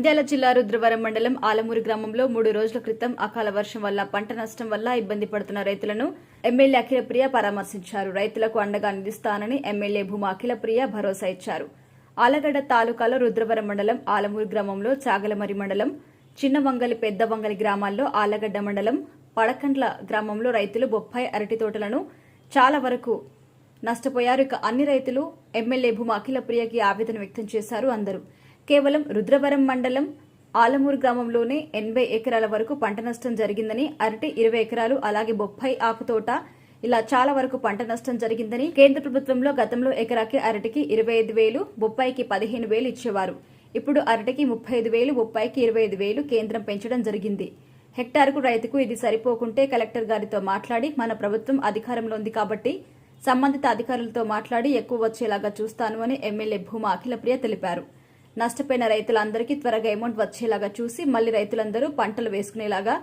నంద్యాల జిల్లా రుద్రవరం మండలం ఆలమూరు గ్రామంలో మూడు రోజుల క్రితం అకాల వర్షం వల్ల పంట నష్టం వల్ల ఇబ్బంది పడుతున్న రైతులను ఎమ్మెల్యే అఖిలప్రియ పరామర్శించారు. రైతులకు అండగా నిలుస్తానని ఎమ్మెల్యే భూమా అఖిలప్రియ భరోసా ఇచ్చారు. ఆలగడ్డ తాలూకాలో రుద్రవరం మండలం ఆలమూరు గ్రామంలో చాగలమరి మండలం చిన్నవంగలి పెద్దవంగలి గ్రామాల్లో ఆలగడ్డ మండలం పడకండ్ల గ్రామంలో రైతులు బొప్పాయి అరటి తోటలను చాలా వరకు నష్టపోయారు. ఇక అన్ని రైతులు ఎమ్మెల్యే భూమా అఖిలప్రియకి ఆవేదన వ్యక్తం చేశారు అందరూ. కేవలం రుద్రవరం మండలం ఆలమూరు గ్రామంలోనే ఎనభై ఎకరాల వరకు పంట నష్టం జరిగిందని అరటి ఇరవై ఎకరాలు అలాగే బొప్పాయి ఆకుతోట ఇలా చాలా వరకు పంట నష్టం జరిగిందని కేంద్ర ప్రభుత్వంలో గతంలో ఎకరాకి అరటికి ఇరవై ఐదు వేలు బొప్పాయికి పదిహేను వేలు ఇచ్చేవారు. ఇప్పుడు అరటికి ముప్పై ఐదు వేలు బొప్పాయికి ఇరవై ఐదు వేలు కేంద్రం పెంచడం జరిగింది. హెక్టార్కు రైతుకు ఇది సరిపోకుంటే కలెక్టర్ గారితో మాట్లాడి మన ప్రభుత్వం అధికారంలో ఉంది కాబట్టి సంబంధిత అధికారులతో మాట్లాడి ఎక్కువ వచ్చేలాగా చూస్తాను అని ఎమ్మెల్యే భూమా అఖిలప్రియ తెలిపారు. నష్టపోయిన రైతులందరికీ త్వరగా అమౌంట్ వచ్చేలాగా చూసి మళ్ళీ రైతులందరూ పంటలు వేసుకునేలాగా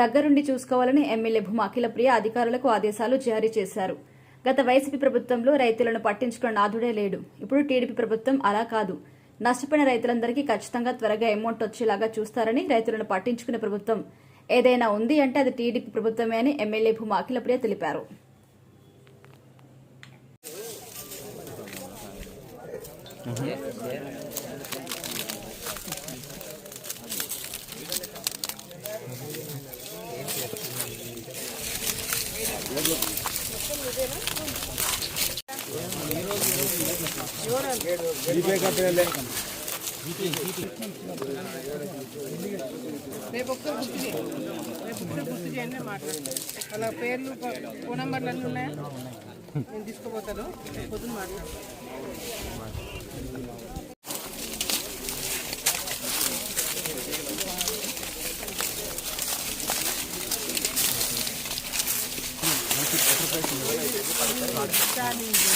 దగ్గరుండి చూసుకోవాలని ఎమ్మెల్యే భూమా అఖిలప్రియ అధికారులకు ఆదేశాలు జారీ చేశారు. గత వైసీపీ ప్రభుత్వంలో రైతులను పట్టించుకున్న నాథుడే లేడు. ఇప్పుడు టీడీపీ ప్రభుత్వం అలా కాదు. నష్టపోయిన రైతులందరికీ ఖచ్చితంగా త్వరగా అమౌంట్ వచ్చేలాగా చూస్తారని రైతులను పట్టించుకునే ప్రభుత్వం ఏదైనా ఉంది అంటే అది టీడీపీ ప్రభుత్వమే అని ఎమ్మెల్యే భూమా అఖిలప్రియ తెలిపారు. Mm-hmm. రేపు ఒక్కరు గుర్తు రేపు ఒక్కరు గుర్తు చేయండి మాట్లాడతాను. అలా పేర్లు ఫోన్ నెంబర్లు అన్నీ ఉన్నాయా? నేను తీసుకుపోతాను. పొద్దున్న మాట్లాడతాను. యాక్చువల్గా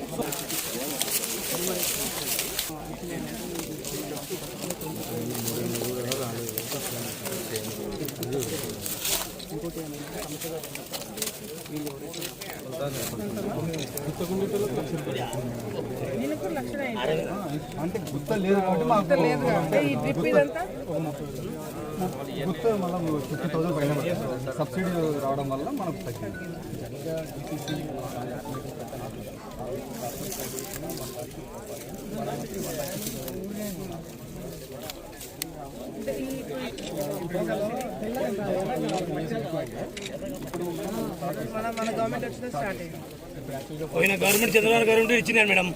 అంటే గుత్త లేదు కాబట్టి మాకు లేదు. అంటే ఈ డ్రిప్ ఇదంతా గుత్త మళ్ళీ ఫిఫ్టీ థౌసండ్ పైన సబ్సిడీ రావడం వల్ల మనకు తగ్గింది. పోయిన గవర్నమెంట్ చంద్రబాబు గవర్నమెంట్ ఇచ్చినారు మేడం.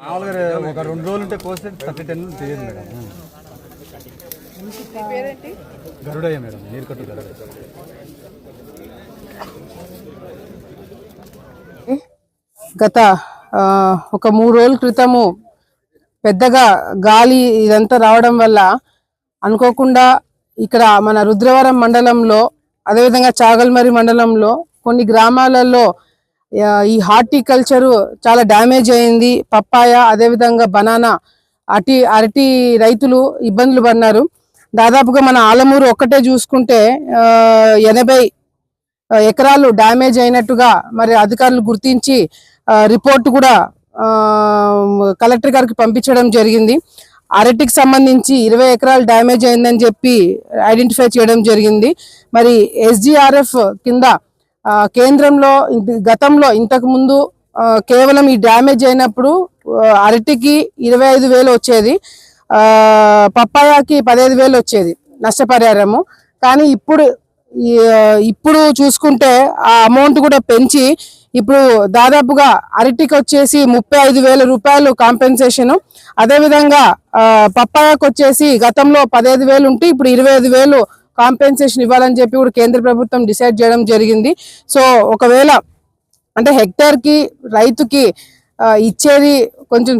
మామూలుగా ఒక రెండు రోజులు ఉంటే కోస్తే థర్టీ టెన్ తెలియదు మేడం. గరుడయ్య మేడం నీరు కట్టు గరుడ గత ఆ, ఒక మూడు రోజుల క్రితము పెద్దగా గాలి ఇదంతా రావడం వల్ల అనుకోకుండా ఇక్కడ మన రుద్రవరం మండలంలో అదేవిధంగా చాగల్మరి మండలంలో కొన్ని గ్రామాలలో ఈ హార్టికల్చరు చాలా డ్యామేజ్ అయింది. పప్పాయ అదేవిధంగా బనానా అటి అరటి రైతులు ఇబ్బందులు పడినారు. దాదాపుగా మన ఆలమూరు ఒక్కటే చూసుకుంటే ఎనభై ఎకరాలు డ్యామేజ్ అయినట్టుగా మరి అధికారులు గుర్తించి రిపోర్ట్ కూడా కలెక్టర్ గారికి పంపించడం జరిగింది. అరటికి సంబంధించి ఇరవై ఎకరాలు డ్యామేజ్ అయిందని చెప్పి ఐడెంటిఫై చేయడం జరిగింది. మరి ఎస్డిఆర్ఎఫ్ కింద కేంద్రంలో గతంలో ఇంతకు ముందు కేవలం ఈ డ్యామేజ్ అయినప్పుడు అరటికి ఇరవై ఐదు వేలు వచ్చేది. పప్పాయాకి పదహైదు వేలు వచ్చేది నష్టపరిహారము. కానీ ఇప్పుడు ఇప్పుడు చూసుకుంటే ఆ అమౌంట్ కూడా పెంచి ఇప్పుడు దాదాపుగా అరటికి వచ్చేసి ముప్పై ఐదు వేల రూపాయలు కాంపెన్సేషన్. అదేవిధంగా ఆ, పప్పాయాకు వచ్చేసి గతంలో పదహైదు వేలు ఉంటే ఇప్పుడు ఇరవై ఐదు వేలు కాంపెన్సేషన్ ఇవ్వాలని చెప్పి కూడా కేంద్ర ప్రభుత్వం డిసైడ్ చేయడం జరిగింది. సో ఒకవేళ అంటే హెక్టార్కి రైతుకి ఇచ్చేది కొంచెం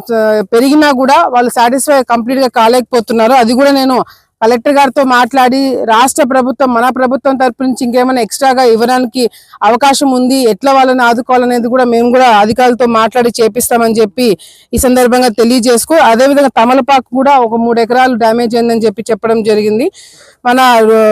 పెరిగినా కూడా వాళ్ళు సాటిస్ఫై కంప్లీట్గా కాలేకపోతున్నారు. అది కూడా నేను కలెక్టర్ గారితో మాట్లాడి రాష్ట్ర ప్రభుత్వం మన ప్రభుత్వం తరపు నుంచి ఇంకేమైనా ఎక్స్ట్రాగా ఇవ్వడానికి అవకాశం ఉంది ఎట్లా వాళ్ళని ఆదుకోవాలనేది కూడా మేము కూడా అధికారులతో మాట్లాడి చేపిస్తామని చెప్పి ఈ సందర్భంగా తెలియజేసుకో అదేవిధంగా తమలపాకు కూడా ఒక మూడు ఎకరాలు డ్యామేజ్ అయిందని చెప్పి చెప్పడం జరిగింది. మన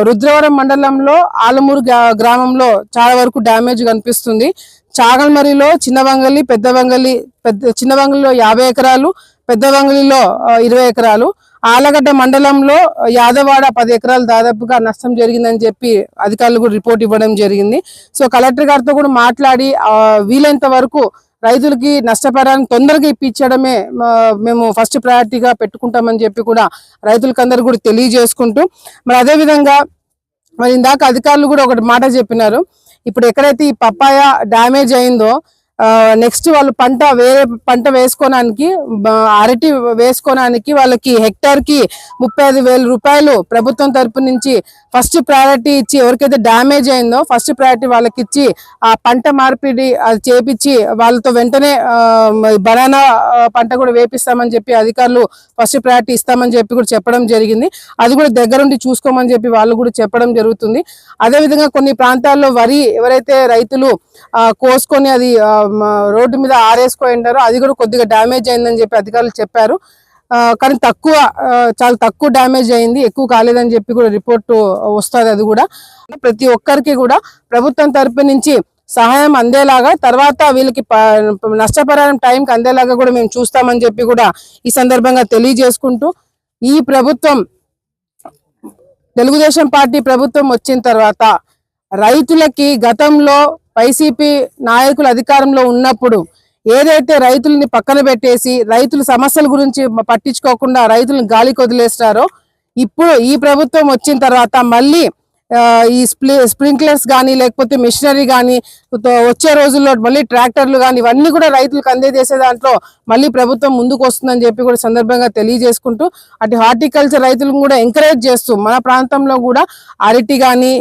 రుద్రవరం మండలంలో ఆలమూరు గ్రా- గ్రామంలో చాలా వరకు డ్యామేజ్ కనిపిస్తుంది. చాగల్మరిలో చిన్న వంగలి పెద్ద వంగలి పెద్ద చిన్న వంగలిలో యాభై ఎకరాలు పెద్ద వంగలిలో ఇరవై ఎకరాలు. ఆలగడ్డ మండలంలో యాదవాడ పది ఎకరాలు దాదాపుగా నష్టం జరిగిందని చెప్పి అధికారులు కూడా రిపోర్ట్ ఇవ్వడం జరిగింది. సో కలెక్టర్ గారితో కూడా మాట్లాడి వీలైనంత వరకు రైతులకి నష్టపరాన్ని తొందరగా ఇప్పించడమే మేము ఫస్ట్ ప్రయారిటీగా పెట్టుకుంటామని చెప్పి కూడా రైతులకందరూ కూడా తెలియజేసుకుంటూ మరి అదే విధంగా మరి ఇందాక అధికారులు కూడా ఒకటి మాట చెప్పినారు. ఇప్పుడు ఎక్కడైతే ఈ పప్పాయ డ్యామేజ్ అయిందో నెక్స్ట్ వాళ్ళు పంట వేరే పంట వేసుకోవడానికి అరటి వేసుకోవడానికి వాళ్ళకి హెక్టార్కి ముప్పై ఐదు వేల రూపాయలు ప్రభుత్వం తరపు నుంచి ఫస్ట్ ప్రయారిటీ ఇచ్చి ఎవరికైతే డ్యామేజ్ అయిందో ఫస్ట్ ప్రయారిటీ వాళ్ళకి ఇచ్చి ఆ పంట మార్పిడి అది చేపించి వాళ్ళతో వెంటనే బనానా పంట కూడా వేపిస్తామని చెప్పి అధికారులు ఫస్ట్ ప్రయారిటీ ఇస్తామని చెప్పి కూడా చెప్పడం జరిగింది. అది కూడా దగ్గరుండి చూసుకోమని చెప్పి వాళ్ళు కూడా చెప్పడం జరుగుతుంది. అదే విధంగా కొన్ని ప్రాంతాల్లో వరి ఎవరైతే రైతులు కోసుకొని అది రోడ్డు మీద ఆరేసుకొని ఉంటారో అది కూడా కొద్దిగా డ్యామేజ్ అయిందని చెప్పి అధికారులు చెప్పారు. కానీ తక్కువ చాలా తక్కువ డ్యామేజ్ అయింది. ఎక్కువ కాలేదని చెప్పి కూడా రిపోర్ట్ వస్తుంది అది కూడా. ప్రతి ఒక్కరికి కూడా ప్రభుత్వం తరపు నుంచి సహాయం అందేలాగా తర్వాత వీళ్ళకి ప- నష్టపరిహారం టైంకి అందేలాగా కూడా మేము చూస్తామని చెప్పి కూడా ఈ సందర్భంగా తెలియజేసుకుంటూ ఈ ప్రభుత్వం తెలుగుదేశం పార్టీ ప్రభుత్వం వచ్చిన తర్వాత రైతులకి గతంలో వైసీపీ నాయకులు అధికారంలో ఉన్నప్పుడు ఏదైతే రైతుల్ని పక్కన పెట్టేసి రైతుల సమస్యల గురించి పట్టించుకోకుండా రైతులను గాలికి వదిలేస్తారో ఇప్పుడు ఈ ప్రభుత్వం వచ్చిన తర్వాత మళ్ళీ ఈ స్ప్లి స్ప్రింక్లర్స్ కానీ లేకపోతే మిషనరీ కానీ వచ్చే రోజుల్లో మళ్ళీ ట్రాక్టర్లు కానీ ఇవన్నీ కూడా రైతులకు అందజేసే దాంట్లో మళ్ళీ ప్రభుత్వం ముందుకు వస్తుందని చెప్పి కూడా సందర్భంగా తెలియజేసుకుంటూ అటు హార్టికల్చర్ రైతులను కూడా ఎంకరేజ్ చేస్తూ మన ప్రాంతంలో కూడా అరటి కానీ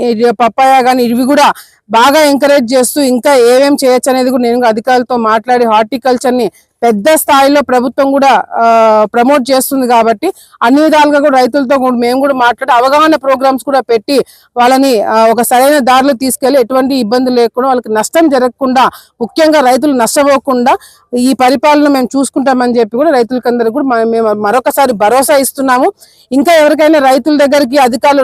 పప్పాయ కానీ ఇవి కూడా బాగా ఎంకరేజ్ చేస్తూ ఇంకా ఏమేమి చేయొచ్చు అనేది కూడా నేను అధికారులతో మాట్లాడి హార్టికల్చర్ని పెద్ద స్థాయిలో ప్రభుత్వం కూడా ప్రమోట్ చేస్తుంది కాబట్టి అన్ని విధాలుగా కూడా రైతులతో కూడా మేము కూడా మాట్లాడి అవగాహన ప్రోగ్రామ్స్ కూడా పెట్టి వాళ్ళని ఒక సరైన దారిలో తీసుకెళ్ళి ఎటువంటి ఇబ్బంది లేకుండా వాళ్ళకి నష్టం జరగకుండా ముఖ్యంగా రైతులు నష్టపోకుండా ఈ పరిపాలన మేము చూసుకుంటామని చెప్పి కూడా రైతులకందరూ కూడా మేము మరొకసారి భరోసా ఇస్తున్నాము. ఇంకా ఎవరికైనా రైతుల దగ్గరికి అధికారులు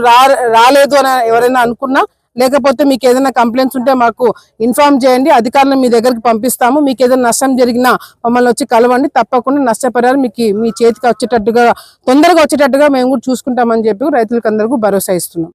రాలేదు అని ఎవరైనా అనుకున్నా లేకపోతే మీకు ఏదైనా కంప్లైంట్స్ ఉంటే మాకు ఇన్ఫార్మ్ చేయండి. అధికారులను మీ దగ్గరికి పంపిస్తాము. మీకు ఏదైనా నష్టం జరిగినా మమ్మల్ని వచ్చి కలవండి. తప్పకుండా నష్టపరిహారం మీకు మీ చేతికి వచ్చేటట్టుగా తొందరగా వచ్చేటట్టుగా మేము కూడా చూసుకుంటామని చెప్పి రైతులకు అందరికీ భరోసా ఇస్తున్నాం.